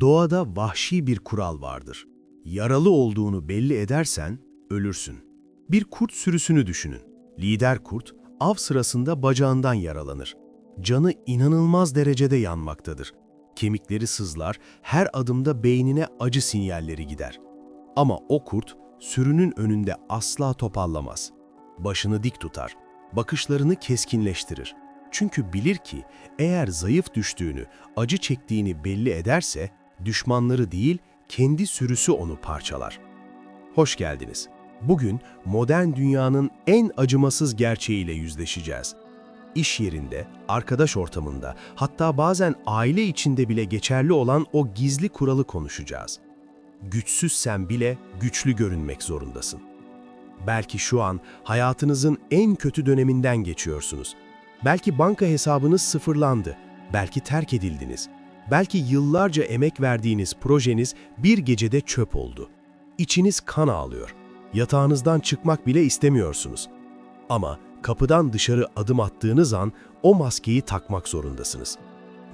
Doğada vahşi bir kural vardır. Yaralı olduğunu belli edersen ölürsün. Bir kurt sürüsünü düşünün. Lider kurt av sırasında bacağından yaralanır. Canı inanılmaz derecede yanmaktadır. Kemikleri sızlar, her adımda beynine acı sinyalleri gider. Ama o kurt sürünün önünde asla topallamaz. Başını dik tutar, bakışlarını keskinleştirir. Çünkü bilir ki eğer zayıf düştüğünü, acı çektiğini belli ederse düşmanları değil kendi sürüsü onu parçalar. Hoş geldiniz. Bugün modern dünyanın en acımasız gerçeğiyle yüzleşeceğiz. İş yerinde, arkadaş ortamında, hatta bazen aile içinde bile geçerli olan o gizli kuralı konuşacağız. Güçsüzsen bile güçlü görünmek zorundasın. Belki şu an hayatınızın en kötü döneminden geçiyorsunuz. Belki banka hesabınız sıfırlandı, belki terk edildiniz. Belki yıllarca emek verdiğiniz projeniz bir gecede çöp oldu. İçiniz kan ağlıyor. Yatağınızdan çıkmak bile istemiyorsunuz. Ama kapıdan dışarı adım attığınız an o maskeyi takmak zorundasınız.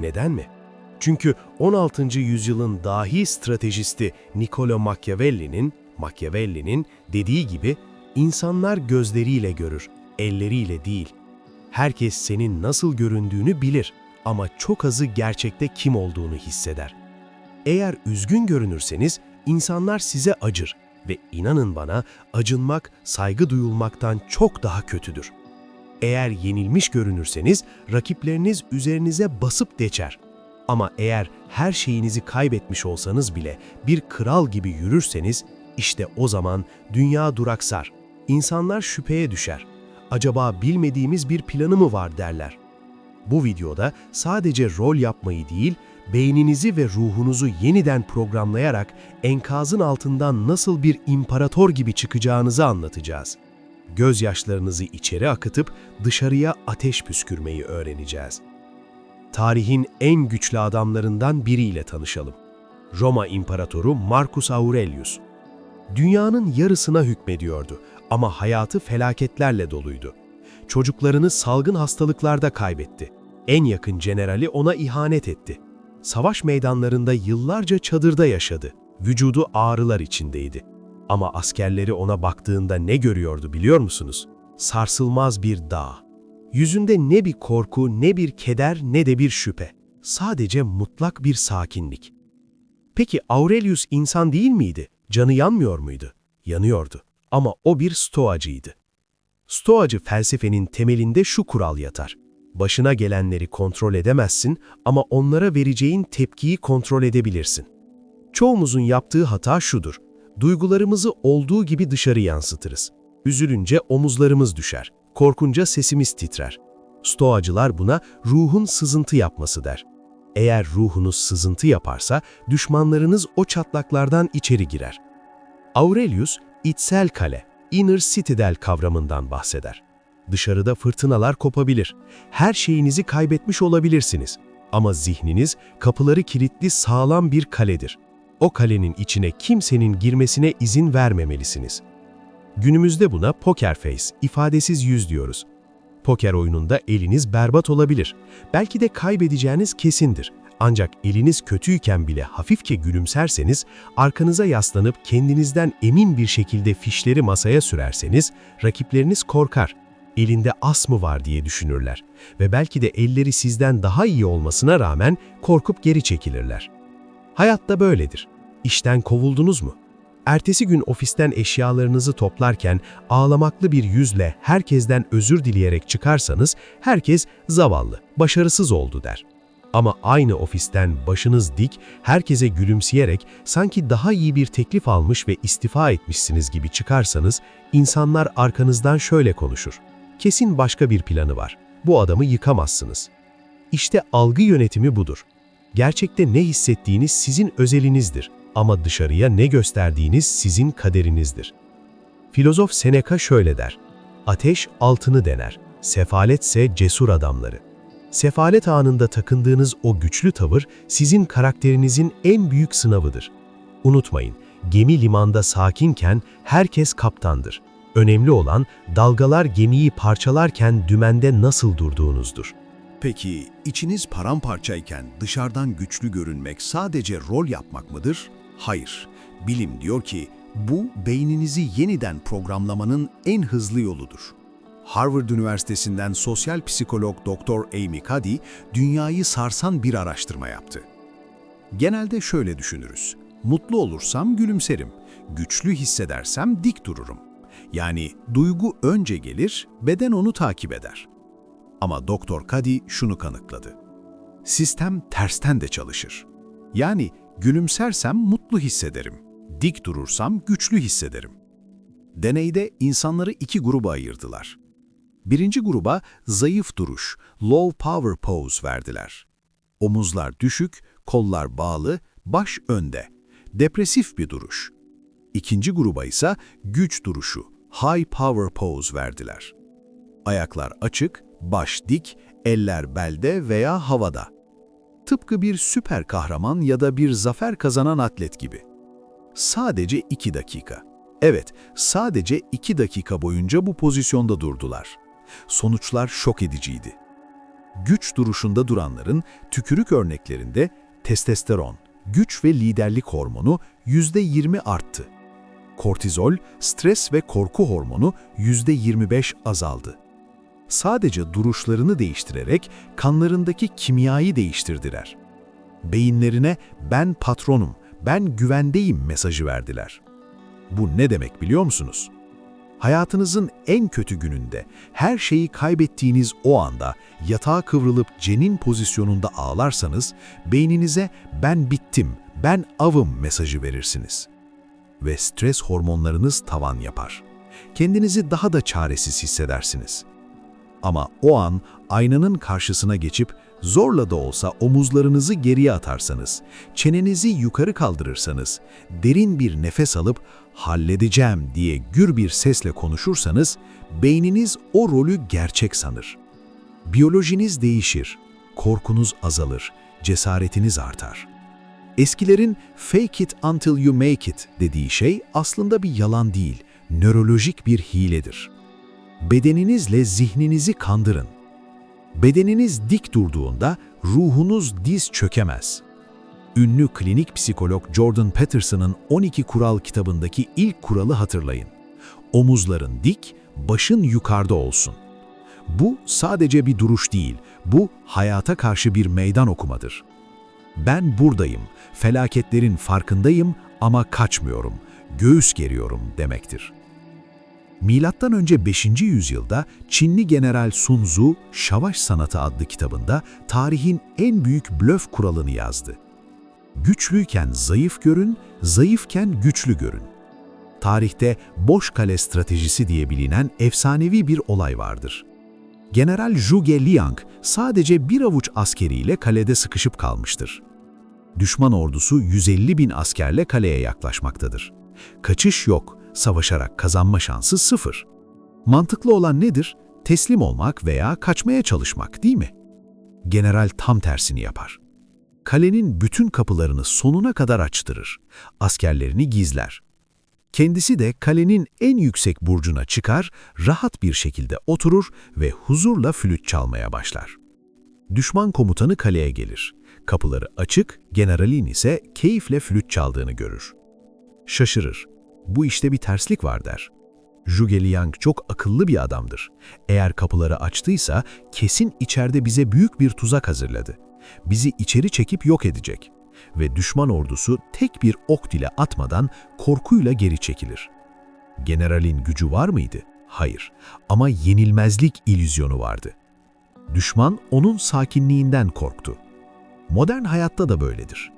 Neden mi? Çünkü 16. yüzyılın dahi stratejisti Niccolo Machiavelli'nin Machiavelli'nin dediği gibi insanlar gözleriyle görür, elleriyle değil. Herkes senin nasıl göründüğünü bilir ama çok azı gerçekte kim olduğunu hisseder. Eğer üzgün görünürseniz insanlar size acır ve inanın bana acınmak saygı duyulmaktan çok daha kötüdür. Eğer yenilmiş görünürseniz rakipleriniz üzerinize basıp geçer. Ama eğer her şeyinizi kaybetmiş olsanız bile bir kral gibi yürürseniz işte o zaman dünya duraksar. İnsanlar şüpheye düşer. Acaba bilmediğimiz bir planı mı var derler. Bu videoda sadece rol yapmayı değil, beyninizi ve ruhunuzu yeniden programlayarak enkazın altından nasıl bir imparator gibi çıkacağınızı anlatacağız. Gözyaşlarınızı içeri akıtıp dışarıya ateş püskürmeyi öğreneceğiz. Tarihin en güçlü adamlarından biriyle tanışalım. Roma İmparatoru Marcus Aurelius. Dünyanın yarısına hükmediyordu ama hayatı felaketlerle doluydu. Çocuklarını salgın hastalıklarda kaybetti. En yakın generali ona ihanet etti. Savaş meydanlarında yıllarca çadırda yaşadı. Vücudu ağrılar içindeydi. Ama askerleri ona baktığında ne görüyordu biliyor musunuz? Sarsılmaz bir dağ. Yüzünde ne bir korku, ne bir keder, ne de bir şüphe. Sadece mutlak bir sakinlik. Peki Aurelius insan değil miydi? Canı yanmıyor muydu? Yanıyordu. Ama o bir stoacıydı. Stoacı felsefenin temelinde şu kural yatar. Başına gelenleri kontrol edemezsin ama onlara vereceğin tepkiyi kontrol edebilirsin. Çoğumuzun yaptığı hata şudur. Duygularımızı olduğu gibi dışarı yansıtırız. Üzülünce omuzlarımız düşer, korkunca sesimiz titrer. Stoacılar buna ruhun sızıntı yapması der. Eğer ruhunuz sızıntı yaparsa düşmanlarınız o çatlaklardan içeri girer. Aurelius, içsel kale, inner citadel kavramından bahseder. Dışarıda fırtınalar kopabilir. Her şeyinizi kaybetmiş olabilirsiniz. Ama zihniniz kapıları kilitli sağlam bir kaledir. O kalenin içine kimsenin girmesine izin vermemelisiniz. Günümüzde buna poker face, ifadesiz yüz diyoruz. Poker oyununda eliniz berbat olabilir. Belki de kaybedeceğiniz kesindir. Ancak eliniz kötüyken bile hafifçe gülümserseniz, arkanıza yaslanıp kendinizden emin bir şekilde fişleri masaya sürerseniz, rakipleriniz korkar. Elinde as mı var diye düşünürler ve belki de elleri sizden daha iyi olmasına rağmen korkup geri çekilirler. Hayatta böyledir. İşten kovuldunuz mu? Ertesi gün ofisten eşyalarınızı toplarken ağlamaklı bir yüzle herkesten özür dileyerek çıkarsanız herkes zavallı, başarısız oldu der. Ama aynı ofisten başınız dik, herkese gülümseyerek sanki daha iyi bir teklif almış ve istifa etmişsiniz gibi çıkarsanız insanlar arkanızdan şöyle konuşur. Kesin başka bir planı var. Bu adamı yıkamazsınız. İşte algı yönetimi budur. Gerçekte ne hissettiğiniz sizin özelinizdir ama dışarıya ne gösterdiğiniz sizin kaderinizdir. Filozof Seneca şöyle der. Ateş altını dener, sefaletse cesur adamları. Sefalet anında takındığınız o güçlü tavır sizin karakterinizin en büyük sınavıdır. Unutmayın, gemi limanda sakinken herkes kaptandır. Önemli olan dalgalar gemiyi parçalarken dümende nasıl durduğunuzdur. Peki içiniz paramparçayken dışarıdan güçlü görünmek sadece rol yapmak mıdır? Hayır. Bilim diyor ki bu beyninizi yeniden programlamanın en hızlı yoludur. Harvard Üniversitesi'nden sosyal psikolog Dr. Amy Cuddy dünyayı sarsan bir araştırma yaptı. Genelde şöyle düşünürüz. Mutlu olursam gülümserim, güçlü hissedersem dik dururum. Yani duygu önce gelir, beden onu takip eder. Ama Doktor Kadi şunu kanıkladı. Sistem tersten de çalışır. Yani gülümsersem mutlu hissederim, dik durursam güçlü hissederim. Deneyde insanları iki gruba ayırdılar. Birinci gruba zayıf duruş, low power pose verdiler. Omuzlar düşük, kollar bağlı, baş önde. Depresif bir duruş. İkinci gruba ise güç duruşu, high power pose verdiler. Ayaklar açık, baş dik, eller belde veya havada. Tıpkı bir süper kahraman ya da bir zafer kazanan atlet gibi. Sadece iki dakika. Evet, sadece iki dakika boyunca bu pozisyonda durdular. Sonuçlar şok ediciydi. Güç duruşunda duranların tükürük örneklerinde testosteron, güç ve liderlik hormonu %20 arttı. Kortizol, stres ve korku hormonu %25 azaldı. Sadece duruşlarını değiştirerek kanlarındaki kimyayı değiştirdiler. Beyinlerine ben patronum, ben güvendeyim mesajı verdiler. Bu ne demek biliyor musunuz? Hayatınızın en kötü gününde, her şeyi kaybettiğiniz o anda yatağa kıvrılıp cenin pozisyonunda ağlarsanız, beyninize ben bittim, ben avım mesajı verirsiniz. Ve stres hormonlarınız tavan yapar. Kendinizi daha da çaresiz hissedersiniz. Ama o an aynanın karşısına geçip zorla da olsa omuzlarınızı geriye atarsanız, çenenizi yukarı kaldırırsanız, derin bir nefes alıp halledeceğim diye gür bir sesle konuşursanız, beyniniz o rolü gerçek sanır. Biyolojiniz değişir, korkunuz azalır, cesaretiniz artar. Eskilerin fake it until you make it dediği şey aslında bir yalan değil, nörolojik bir hiledir. Bedeninizle zihninizi kandırın. Bedeniniz dik durduğunda ruhunuz diz çökemez. Ünlü klinik psikolog Jordan Peterson'ın 12 kural kitabındaki ilk kuralı hatırlayın. Omuzların dik, başın yukarıda olsun. Bu sadece bir duruş değil, bu hayata karşı bir meydan okumadır. Ben buradayım, felaketlerin farkındayım ama kaçmıyorum, göğüs geriyorum demektir. Milattan önce 5. yüzyılda Çinli General Sun Tzu, Savaş Sanatı adlı kitabında tarihin en büyük blöf kuralını yazdı. Güçlüyken zayıf görün, zayıfken güçlü görün. Tarihte boş kale stratejisi diye bilinen efsanevi bir olay vardır. General Zhuge Liang sadece bir avuç askeriyle kalede sıkışıp kalmıştır. Düşman ordusu 150 bin askerle kaleye yaklaşmaktadır. Kaçış yok, savaşarak kazanma şansı sıfır. Mantıklı olan nedir? Teslim olmak veya kaçmaya çalışmak değil mi? General tam tersini yapar. Kalenin bütün kapılarını sonuna kadar açtırır. Askerlerini gizler. Kendisi de kalenin en yüksek burcuna çıkar, rahat bir şekilde oturur ve huzurla flüt çalmaya başlar. Düşman komutanı kaleye gelir. Kapıları açık, generalin ise keyifle flüt çaldığını görür. Şaşırır bu işte bir terslik var der. Zhuge çok akıllı bir adamdır. Eğer kapıları açtıysa kesin içeride bize büyük bir tuzak hazırladı. Bizi içeri çekip yok edecek. Ve düşman ordusu tek bir ok dile atmadan korkuyla geri çekilir. Generalin gücü var mıydı? Hayır. Ama yenilmezlik ilüzyonu vardı. Düşman onun sakinliğinden korktu. Modern hayatta da böyledir.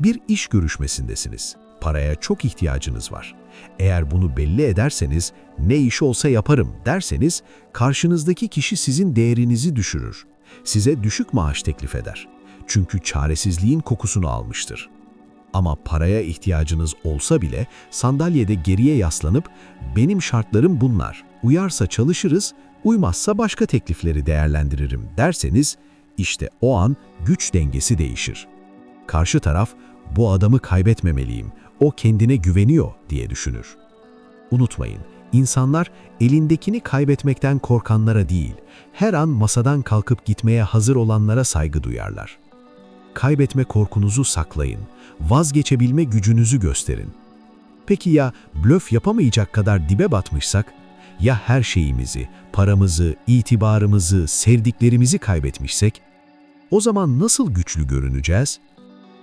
Bir iş görüşmesindesiniz Paraya çok ihtiyacınız var. Eğer bunu belli ederseniz, ne iş olsa yaparım derseniz, karşınızdaki kişi sizin değerinizi düşürür. Size düşük maaş teklif eder. Çünkü çaresizliğin kokusunu almıştır. Ama paraya ihtiyacınız olsa bile sandalyede geriye yaslanıp benim şartlarım bunlar, uyarsa çalışırız, uymazsa başka teklifleri değerlendiririm derseniz işte o an güç dengesi değişir. Karşı taraf bu adamı kaybetmemeliyim, o kendine güveniyor diye düşünür. Unutmayın, İnsanlar elindekini kaybetmekten korkanlara değil, her an masadan kalkıp gitmeye hazır olanlara saygı duyarlar. Kaybetme korkunuzu saklayın, vazgeçebilme gücünüzü gösterin. Peki ya blöf yapamayacak kadar dibe batmışsak? Ya her şeyimizi, paramızı, itibarımızı, sevdiklerimizi kaybetmişsek? O zaman nasıl güçlü görüneceğiz?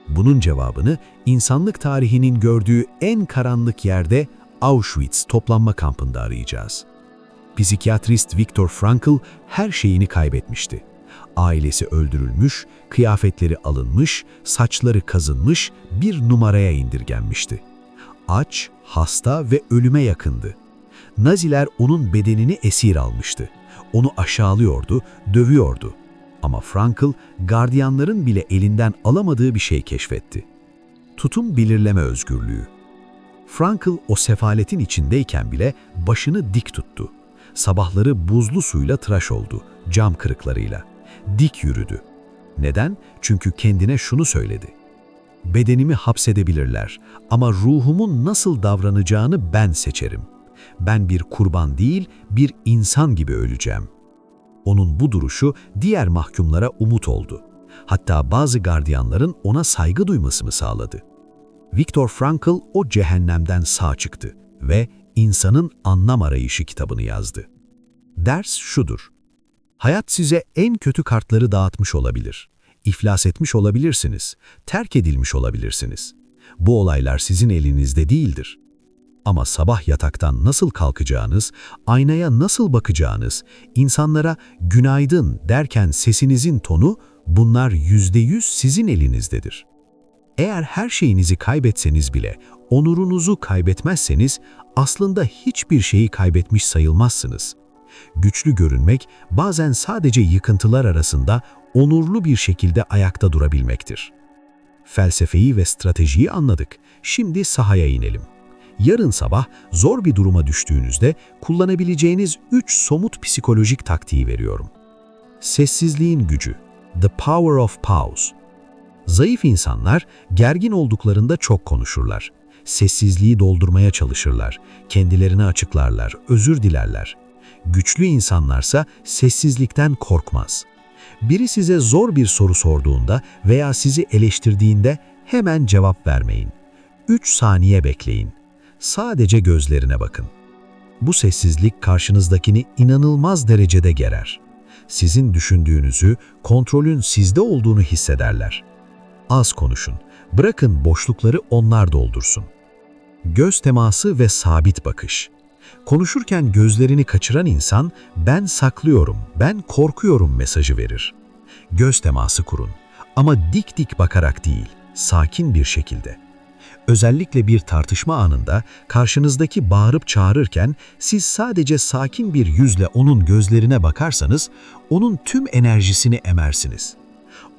Bunun cevabını insanlık tarihinin gördüğü en karanlık yerde Auschwitz toplanma kampında arayacağız. Psikiyatrist Viktor Frankl her şeyini kaybetmişti. Ailesi öldürülmüş, kıyafetleri alınmış, saçları kazınmış, bir numaraya indirgenmişti. Aç, hasta ve ölüme yakındı. Naziler onun bedenini esir almıştı. Onu aşağılıyordu, dövüyordu. Ama Frankl, gardiyanların bile elinden alamadığı bir şey keşfetti. Tutum belirleme özgürlüğü. Frankl o sefaletin içindeyken bile başını dik tuttu. Sabahları buzlu suyla tıraş oldu, cam kırıklarıyla. Dik yürüdü. Neden? Çünkü kendine şunu söyledi. Bedenimi hapsedebilirler ama ruhumun nasıl davranacağını ben seçerim. Ben bir kurban değil, bir insan gibi öleceğim. Onun bu duruşu diğer mahkumlara umut oldu. Hatta bazı gardiyanların ona saygı duymasını sağladı. Viktor Frankl o cehennemden sağ çıktı ve İnsanın Anlam Arayışı kitabını yazdı. Ders şudur. Hayat size en kötü kartları dağıtmış olabilir. İflas etmiş olabilirsiniz, terk edilmiş olabilirsiniz. Bu olaylar sizin elinizde değildir. Ama sabah yataktan nasıl kalkacağınız, aynaya nasıl bakacağınız, insanlara günaydın derken sesinizin tonu, bunlar yüzde yüz sizin elinizdedir. Eğer her şeyinizi kaybetseniz bile, onurunuzu kaybetmezseniz aslında hiçbir şeyi kaybetmiş sayılmazsınız. Güçlü görünmek bazen sadece yıkıntılar arasında onurlu bir şekilde ayakta durabilmektir. Felsefeyi ve stratejiyi anladık. Şimdi sahaya inelim. Yarın sabah zor bir duruma düştüğünüzde kullanabileceğiniz 3 somut psikolojik taktiği veriyorum. Sessizliğin gücü, the power of pause. Zayıf insanlar gergin olduklarında çok konuşurlar. Sessizliği doldurmaya çalışırlar, kendilerini açıklarlar, özür dilerler. Güçlü insanlarsa sessizlikten korkmaz. Biri size zor bir soru sorduğunda veya sizi eleştirdiğinde hemen cevap vermeyin. 3 saniye bekleyin. Sadece gözlerine bakın. Bu sessizlik karşınızdakini inanılmaz derecede gerer. Sizin düşündüğünüzü, kontrolün sizde olduğunu hissederler. Az konuşun. Bırakın boşlukları onlar doldursun. Göz teması ve sabit bakış. Konuşurken gözlerini kaçıran insan ben saklıyorum, ben korkuyorum mesajı verir. Göz teması kurun ama dik dik bakarak değil, sakin bir şekilde. Özellikle bir tartışma anında karşınızdaki bağırıp çağırırken siz sadece sakin bir yüzle onun gözlerine bakarsanız onun tüm enerjisini emersiniz.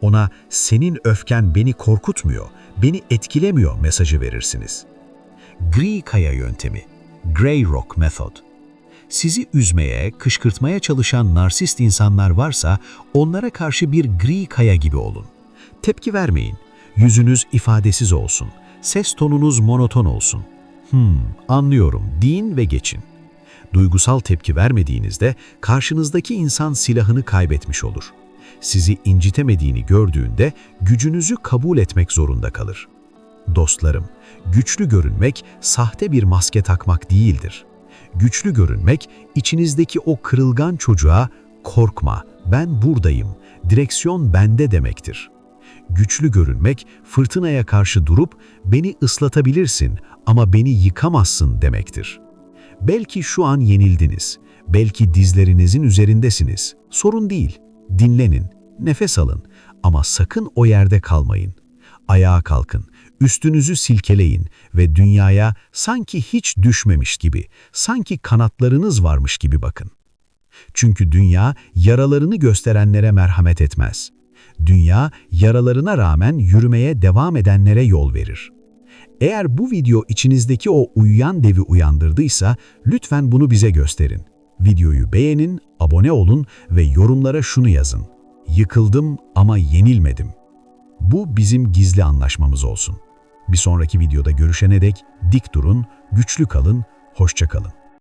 Ona senin öfken beni korkutmuyor, beni etkilemiyor mesajı verirsiniz. Gri kaya yöntemi, Grey Rock Method. Sizi üzmeye, kışkırtmaya çalışan narsist insanlar varsa onlara karşı bir gri kaya gibi olun. Tepki vermeyin. Yüzünüz ifadesiz olsun. Ses tonunuz monoton olsun. Hmm, anlıyorum deyin ve geçin. Duygusal tepki vermediğinizde karşınızdaki insan silahını kaybetmiş olur. Sizi incitemediğini gördüğünde gücünüzü kabul etmek zorunda kalır. Dostlarım, güçlü görünmek sahte bir maske takmak değildir. Güçlü görünmek içinizdeki o kırılgan çocuğa korkma, ben buradayım, direksiyon bende demektir. Güçlü görünmek fırtınaya karşı durup beni ıslatabilirsin ama beni yıkamazsın demektir. Belki şu an yenildiniz, belki dizlerinizin üzerindesiniz. Sorun değil, dinlenin, nefes alın ama sakın o yerde kalmayın. Ayağa kalkın, üstünüzü silkeleyin ve dünyaya sanki hiç düşmemiş gibi, sanki kanatlarınız varmış gibi bakın. Çünkü dünya yaralarını gösterenlere merhamet etmez. Dünya yaralarına rağmen yürümeye devam edenlere yol verir. Eğer bu video içinizdeki o uyuyan devi uyandırdıysa lütfen bunu bize gösterin. Videoyu beğenin, abone olun ve yorumlara şunu yazın. Yıkıldım ama yenilmedim. Bu bizim gizli anlaşmamız olsun. Bir sonraki videoda görüşene dek dik durun, güçlü kalın, hoşça kalın.